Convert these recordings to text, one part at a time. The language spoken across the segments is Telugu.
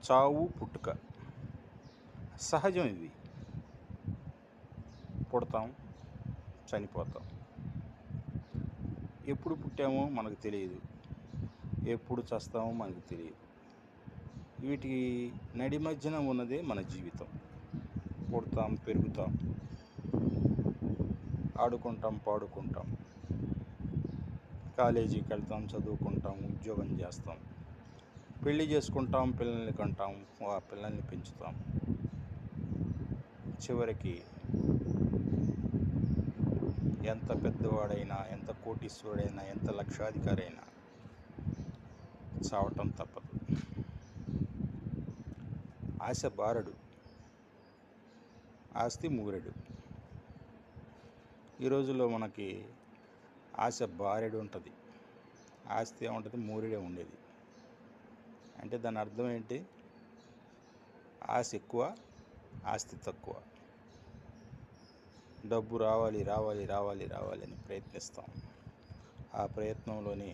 చావు పుట్టుక. సహజం ఇవి పుడతాం చనిపోతాం. ఎప్పుడు పుట్టామో మనకు తెలియదు. ఎప్పుడు చస్తామో మనకు తెలియదు. వీటికి నడి మధ్యన ఉన్నదే మన జీవితం. పుడతాం పెరుగుతాం. ఆడుకుంటాం పాడుకుంటాం. కాలేజీకి వెళ్తాం చదువుకుంటాం ఉద్యోగం చేస్తాం. పెళ్ళి చేసుకుంటాం పిల్లల్ని కంటాం ఆ పిల్లల్ని పెంచుతాం. చివరికి ఎంత పెద్దవాడైనా ఎంత కోటీశ్వరుడైనా ఎంత లక్షాధికారి అయినా చావటం తప్పదు. ఆశ బారడు ఆస్తి మూరెడు ఈ రోజుల్లో మనకి ఆశ బారెడు ఉంటుంది. ఆస్తి ఏముంటుంది? మూరెడే ఉండేది. అంటే దాని అర్థం ఏంటి? ఆశ ఎక్కువ ఆస్తి తక్కువ. డబ్బు రావాలి రావాలి రావాలి రావాలి అని ప్రయత్నిస్తాం. ఆ ప్రయత్నంలోనే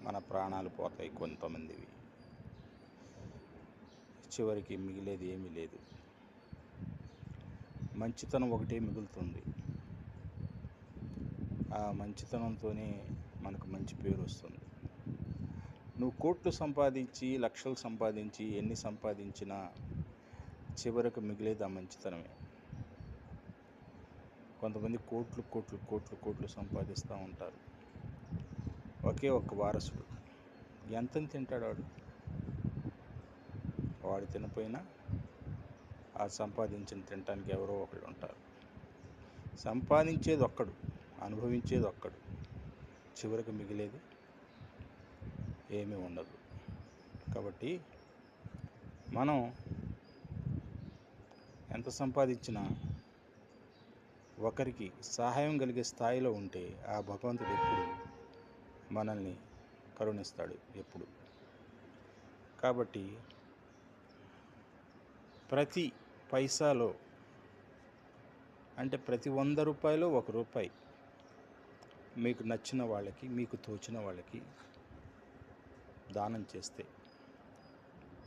మన ప్రాణాలు పోతాయి కొంతమందివి. చివరికి మిగిలేది ఏమీ లేదు. మంచితనం ఒకటే మిగులుతుంది. ఆ మంచితనంతోనే మనకు మంచి పేరు వస్తుంది. నువ్వు కోట్లు సంపాదించి లక్షలు సంపాదించి ఎన్ని సంపాదించినా చివరకు మిగిలేదా ఆ మంచితనమే. కొంతమంది కోట్లు కోట్లు కోట్లు కోట్లు సంపాదిస్తూ ఉంటారు. ఒకే ఒక్క వారసుడు. ఎంత తింటాడు వాడు? వాడు తినపోయినా ఆ సంపాదించిన తినటానికి ఎవరో ఒకళ్ళు ఉంటారు. సంపాదించేది ఒక్కడు అనుభవించేది ఒక్కడు. చివరికి మిగిలేది ఏమీ ఉండదు. కాబట్టి మనం ఎంత సంపాదించినా ఒకరికి సహాయం కలిగే స్థాయిలో ఉంటే ఆ భగవంతుడు ఎప్పుడు మనల్ని కరుణిస్తాడు ఎప్పుడు. కాబట్టి ప్రతి పైసాలో అంటే ప్రతి వంద రూపాయలు ఒక రూపాయి మీకు నచ్చిన వాళ్ళకి మీకు తోచిన వాళ్ళకి దానం చేస్తే.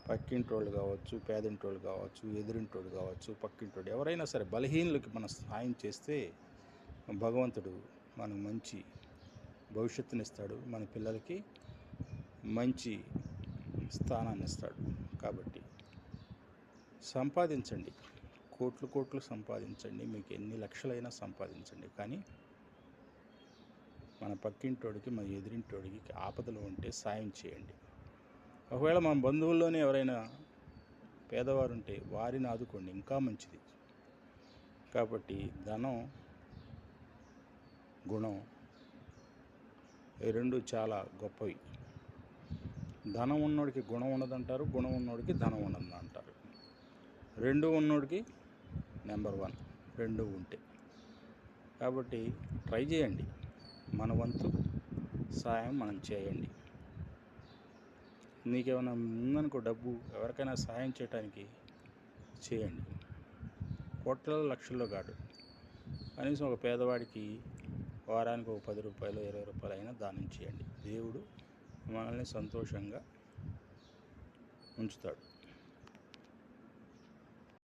పక్కింటోళ్ళు కావచ్చు పేదింటోళ్ళు కావచ్చు ఎదురింటోళ్ళు కావచ్చు పక్కింటోడు ఎవరైనా సరే బలహీనులకి మనం సహాయం చేస్తే భగవంతుడు మనకు మంచి భవిష్యత్తుని ఇస్తాడు మన పిల్లలకి మంచి స్థానాన్ని ఇస్తాడు కాబట్టి సంపాదించండి. కోట్లు కోట్లు సంపాదించండి. మీకు ఎన్ని లక్షలైనా సంపాదించండి. కానీ మన పక్కింటోడికి మన ఎదిరింటోడికి ఆపదలు ఉంటే సాయం చేయండి. ఒకవేళ మన బంధువుల్లోనే ఎవరైనా పేదవారు ఉంటే వారిని ఆదుకోండి ఇంకా మంచిది. కాబట్టి ధనం గుణం ఈ రెండు చాలా గొప్పవి. ధనం ఉన్నోడికి గుణం ఉండదంటారు గుణం ఉన్నోడికి ధనం ఉండదు అంటారు రెండు ఉన్నోడికి నెంబర్ వన్ రెండు ఉంటే. కాబట్టి ట్రై చేయండి. మన వంతు సాయం మనం చేయండి. నీకేమైనా ఉందనుకో డబ్బు ఎవరికైనా సాయం చేయడానికి చేయండి. కోట్ల లక్షల్లో కాదు. కనీసం ఒక పేదవాడికి వారానికి ఒక పది రూపాయలు ఇరవై రూపాయలు అయినా దానం చేయండి. దేవుడు మనల్ని సంతోషంగా ఉంచుతాడు.